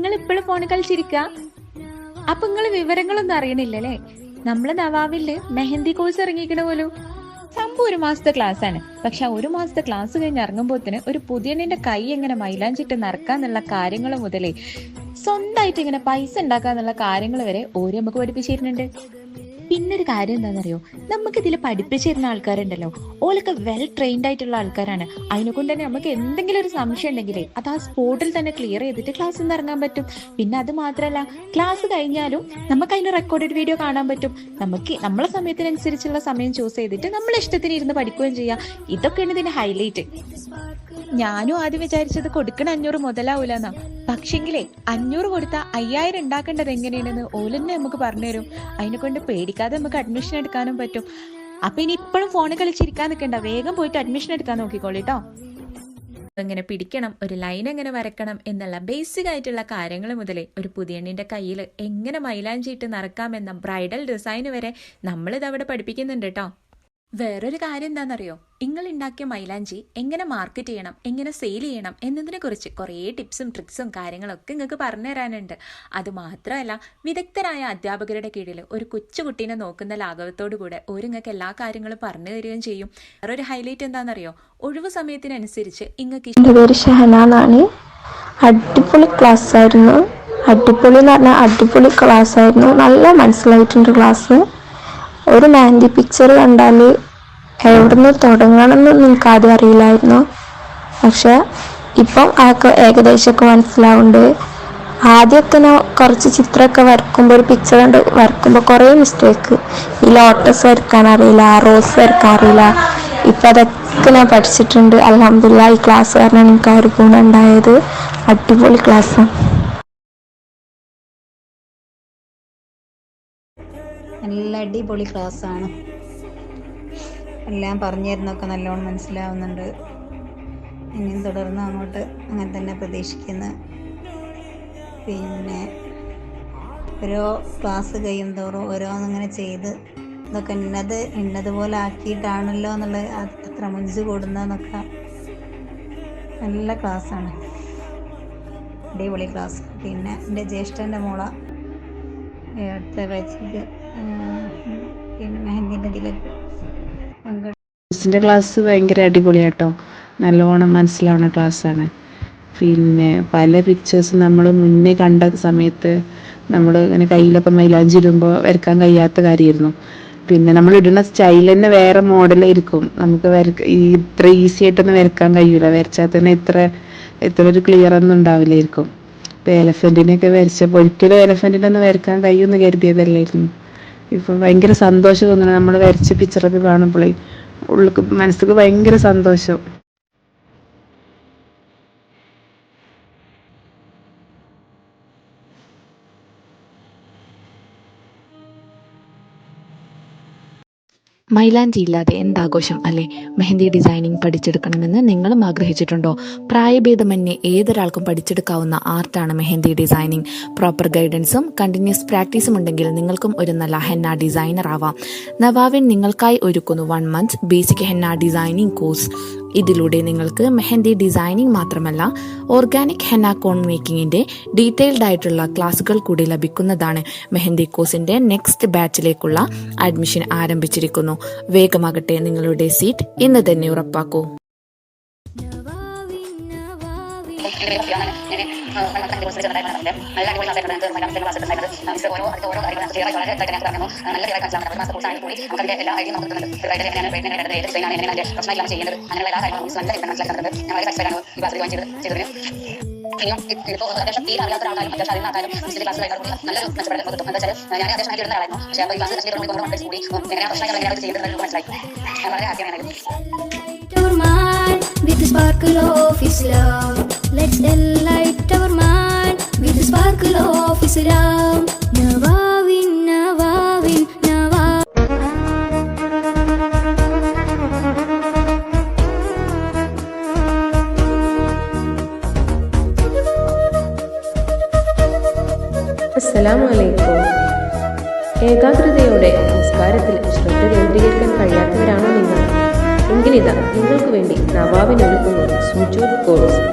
നിങ്ങൾ ഇപ്പോഴും ഫോണിൽ കളിച്ചിരിക്ക? അപ്പൊ നിങ്ങൾ വിവരങ്ങളൊന്നും അറിയണില്ലല്ലേ? നമ്മൾ നവാബിൽ മെഹന്തി കോഴ്സ് ഇറങ്ങിക്കണ പോലും. സംഭവം ഒരു മാസത്തെ ക്ലാസ് ആണ്. പക്ഷെ ഒരു മാസത്തെ ക്ലാസ് കഴിഞ്ഞ് ഇറങ്ങുമ്പോത്തിന് ഒരു പുതിയണ്ണിന്റെ കൈ എങ്ങനെ മൈലാഞ്ചിട്ട് നടക്കാന്നുള്ള കാര്യങ്ങൾ മുതലേ സ്വന്തമായിട്ട് ഇങ്ങനെ പൈസ ഉണ്ടാക്കാന്നുള്ള കാര്യങ്ങൾ വരെ ഓരോ നമുക്ക് പഠിപ്പിച്ചിരുന്നുണ്ട്. പിന്നെ ഒരു കാര്യം എന്താണെന്നറിയോ? നമുക്ക് ഇതിൽ പഠിപ്പിച്ചു തരുന്ന ആൾക്കാരുണ്ടല്ലോ. ഓലൊക്കെ വെൽ ട്രെയിൻഡ് ആയിട്ടുള്ള ആൾക്കാരാണ്. അതിനെ കൊണ്ട് തന്നെ നമുക്ക് എന്തെങ്കിലും ഒരു സംശയം ഉണ്ടെങ്കിലേ അത് ആ സ്പോട്ടിൽ തന്നെ ക്ലിയർ ചെയ്തിട്ട് ക്ലാസ്സിൽ നിന്ന് ഇറങ്ങാൻ പറ്റും. പിന്നെ അത് മാത്രമല്ല ക്ലാസ് കഴിഞ്ഞാലും നമുക്ക് അതിന് റെക്കോർഡഡ് വീഡിയോ കാണാൻ പറ്റും. നമുക്ക് നമ്മളെ സമയത്തിനനുസരിച്ചുള്ള സമയം ചൂസ് ചെയ്തിട്ട് നമ്മളെ ഇഷ്ടത്തിന് ഇരുന്ന് പഠിക്കുകയും ചെയ്യാം. ഇതൊക്കെയാണ് ഇതിന്റെ ഹൈലൈറ്റ് ഞാനും ആദ്യം വിചാരിച്ചത് കൊടുക്കണ അഞ്ഞൂറ് മുതലാവൂലെന്നാ. പക്ഷെങ്കിലേ അഞ്ഞൂറ് കൊടുത്ത അയ്യായിരം ഉണ്ടാക്കേണ്ടത് എങ്ങനെയാണെന്ന് ഓലെന്നെ നമുക്ക് പറഞ്ഞുതരും അതിനെ കൊണ്ട് പേടിക്കാതെ നമുക്ക് അഡ്മിഷൻ എടുക്കാനും പറ്റും. അപ്പൊ ഇനി ഇപ്പോഴും ഫോണിൽ കളിച്ചിരിക്കാൻ നിൽക്കണ്ട വേഗം പോയിട്ട് അഡ്മിഷൻ എടുക്കാൻ നോക്കിക്കോളിട്ടോ എങ്ങനെ പിടിക്കണം ഒരു ലൈൻ എങ്ങനെ വരക്കണം എന്നുള്ള ബേസിക് ആയിട്ടുള്ള കാര്യങ്ങൾ മുതലേ ഒരു പുതിയണ്ണിന്റെ കയ്യിൽ എങ്ങനെ മൈലാഞ്ചിയിട്ട് നടക്കാമെന്ന ബ്രൈഡൽ ഡിസൈൻ വരെ നമ്മളിത് അവിടെ പഠിപ്പിക്കുന്നുണ്ട് കേട്ടോ വേറൊരു കാര്യം എന്താണെന്നറിയോ നിങ്ങൾ ഉണ്ടാക്കിയ മൈലാഞ്ചി എങ്ങനെ മാർക്കറ്റ് ചെയ്യണം എങ്ങനെ സെയിൽ ചെയ്യണം എന്നതിനെ കുറിച്ച് കുറേ ടിപ്സും ട്രിക്സും കാര്യങ്ങളൊക്കെ നിങ്ങൾക്ക് പറഞ്ഞു തരാനുണ്ട്. അത് മാത്രമല്ല വിദഗ്ധരായ അധ്യാപകരുടെ കീഴിൽ ഒരു കൊച്ചുകുട്ടീനെ നോക്കുന്ന ലാഘവത്തോടു കൂടെ ഒരു നിങ്ങൾക്ക് എല്ലാ കാര്യങ്ങളും പറഞ്ഞു തരികയും ചെയ്യും. വേറൊരു ഹൈലൈറ്റ് എന്താണെന്നറിയോ ഒഴിവ് സമയത്തിനനുസരിച്ച് നിങ്ങൾക്ക് എന്റെ പേര് ഷഹന അടിപൊളി ക്ലാസ് ആയിരുന്നു. അടിപൊളി എന്ന് പറഞ്ഞാൽ അടിപൊളി ക്ലാസ് ആയിരുന്നു. നല്ല മനസ്സിലായിട്ടുണ്ട് ക്ലാസ് ഒരു മാൻഡി പിക്ചർ കണ്ടാൽ എവിടുന്ന് തുടങ്ങണമെന്ന് നിങ്ങൾക്ക് ആദ്യം അറിയില്ലായിരുന്നു. പക്ഷെ ഇപ്പം അതൊക്കെ ഏകദേശമൊക്കെ മനസ്സിലാവുന്നുണ്ട്. ആദ്യമൊക്കെ ഞാൻ കുറച്ച് ചിത്രമൊക്കെ വരക്കുമ്പോൾ ഒരു പിക്ചർ കണ്ട് വരക്കുമ്പോൾ കുറേ മിസ്റ്റേക്ക് ഈ ലോട്ടസ് വരക്കാൻ അറിയില്ല റോസ് വരക്കാൻ അറിയില്ല. ഇപ്പം അതൊക്കെ ഞാൻ പഠിച്ചിട്ടുണ്ട്. അലഹമില്ല ഈ ക്ലാസ് കാരണം എനിക്ക് ആ ഒരു ഗുണം ഉണ്ടായത്. അടിപൊളി ക്ലാസ്സാണ് നല്ല അടിപൊളി ക്ലാസ്സാണ് എല്ലാം പറഞ്ഞു തരുന്നൊക്കെ നല്ലോണം മനസ്സിലാവുന്നുണ്ട്. ഇനിയും തുടർന്ന് അങ്ങോട്ട് അങ്ങനെ തന്നെ പ്രതീക്ഷിക്കുന്നു. പിന്നെ ഓരോ ക്ലാസ് കഴിയും തോറും ഓരോന്നിങ്ങനെ ചെയ്ത് ഇതൊക്കെ ഇന്നത് ഇന്നതുപോലെ ആക്കിയിട്ടാണല്ലോ എന്നുള്ള അത് അത്ര മുഞ്ച് കൂടുന്നതെന്നൊക്കെ നല്ല ക്ലാസ്സാണ് അടിപൊളി ക്ലാസ് പിന്നെ എന്റെ ജ്യേഷ്ഠന്റെ മോള. അടുത്ത ബാച്ചിക്ക് മിസ്സിന്റെ ക്ലാസ് ഭയങ്കര അടിപൊളിയാട്ടോ. നല്ലോണം മനസ്സിലാവുന്ന ക്ലാസ്സാണ്. പിന്നെ പല പിക്ചേഴ്സും നമ്മൾ മുന്നേ കണ്ട സമയത്ത് നമ്മൾ ഇങ്ങനെ കയ്യിലൊക്കെ മൈലാഞ്ചി ഇടുമ്പോൾ വരക്കാൻ കഴിയാത്ത കാര്യമായിരുന്നു. പിന്നെ നമ്മൾ ഇടുന്ന സ്റ്റൈൽ തന്നെ വേറെ മോഡലായിരിക്കും നമുക്ക് വരക്ക ഇത്ര ഈസി ആയിട്ടൊന്നും വരക്കാൻ കഴിയൂല. വരച്ചാൽ തന്നെ ഇത്ര ഇത്ര ഒരു ക്ലിയർ ഒന്നും ഉണ്ടാവില്ലായിരിക്കും. ഇപ്പം എലഫന്റിനെയൊക്കെ വരച്ചപ്പോൾ ഒരിക്കലും എലഫന്റിനൊന്നും വരക്കാൻ കഴിയുമെന്ന് കരുതിയതല്ലായിരുന്നു. ഇപ്പം ഭയങ്കര സന്തോഷം തോന്നുന്നു. നമ്മൾ വരച്ച പിക്ചറൊക്കെ കാണുമ്പോൾ ഉള്ളിക്ക് മനസ്സിക്ക് ഭയങ്കര സന്തോഷം. മൈലാഞ്ചി ഇല്ലാതെ എന്താഘോഷം അല്ലെ? മെഹന്തി ഡിസൈനിങ് പഠിച്ചെടുക്കണമെന്ന് നിങ്ങളും ആഗ്രഹിച്ചിട്ടുണ്ടോ? പ്രായഭേദമന്യേ ഏതൊരാൾക്കും പഠിച്ചെടുക്കാവുന്ന ആർട്ടാണ് മെഹന്തി ഡിസൈനിങ് പ്രോപ്പർ ഗൈഡൻസും കണ്ടിന്യൂസ് പ്രാക്ടീസും ഉണ്ടെങ്കിൽ നിങ്ങൾക്കും ഒരു നല്ല ഹെന്ന ഡിസൈനർ ആവാം. നവാവിൻ നിങ്ങൾക്കായി ഒരുക്കുന്നു one month basic henna designing course ഇതിലൂടെ നിങ്ങൾക്ക് മെഹന്തി ഡിസൈനിങ് മാത്രമല്ല ഓർഗാനിക് ഹെന്ന കോൺ മേക്കിങ്ങിന്റെ ഡീറ്റെയിൽഡ് ആയിട്ടുള്ള ക്ലാസുകൾ കൂടി ലഭിക്കുന്നതാണ് മെഹന്തി കോഴ്സിന്റെ നെക്സ്റ്റ് ബാച്ചിലേക്കുള്ള അഡ്മിഷൻ ആരംഭിച്ചിരിക്കുന്നു. വേഗമാകട്ടെ നിങ്ങളുടെ സീറ്റ് ഇന്ന് തന്നെ ഉറപ്പാക്കൂ. നല്ല അടിപൊളി ക്ലാസ് ആയിരുന്നു ക്ലാസ് മിസ് ഓരോ അടുത്ത ഓരോ കാര്യങ്ങളും ക്ലിയർ ആയി വളരെ ഇതായിട്ട് പറഞ്ഞു നല്ല ക്ലിയർ ആയി കോഴ്സ് ആണെങ്കിൽ കൂടി നമുക്ക് എല്ലാ ഐഡിയ നമുക്ക് കിട്ടുന്നുണ്ട് ആയിട്ട് എങ്ങനെയാണ് വേണ്ടത് ഏത് ഡിസൈനാണ് എങ്ങനെയാണ് അതിന്റെ ചെയ്യുന്നത് അങ്ങനെയുള്ള എല്ലാ കാര്യങ്ങളും നല്ല രീതിയിൽ മനസ്സിലാക്കി ഞാൻ വളരെ സാറ്റിസ്ഫൈഡ് ആണ് ഈ ക്ലാസ് ജോയിൻ ചെയ്ത് ചെയ്തതിന് ഇനിയും ഇപ്പോൾ അത്യാവശ്യം തീരെ അറിയാത്ത ആൾക്കാരും അത്യാവശ്യം അറിയുന്ന ആൾക്കാരും മിസ്സിന്റെ ക്ലാസ് കഴിഞ്ഞാൽ നല്ലൊരു എന്താ വെച്ചാൽ ഞാൻ അത്യാവശ്യം ആയിട്ട് ആളായിരുന്നു പക്ഷേ അപ്പോൾ ഈ ക്ലാസ് കൂടി എങ്ങനെയാണ് പ്രശ്നങ്ങൾ എങ്ങനെയാണ് ചെയ്യുന്നത് മനസ്സിലായി ഞാൻ വളരെ ഹാപ്പിയാണ് with. Let's delight അസ്സലാമു അലൈക്കും ഏകാഗ്രതയോടെ സംസ്കാരത്തിൽ ശ്രദ്ധ കേന്ദ്രീകരിക്കാൻ കഴിയാത്തവരാണോ നിങ്ങൾ? എങ്കിലിതാ നിങ്ങൾക്ക് വേണ്ടി നവാബിനൊരുക്കുന്നു സുജൂദ് കോഴ്സ്.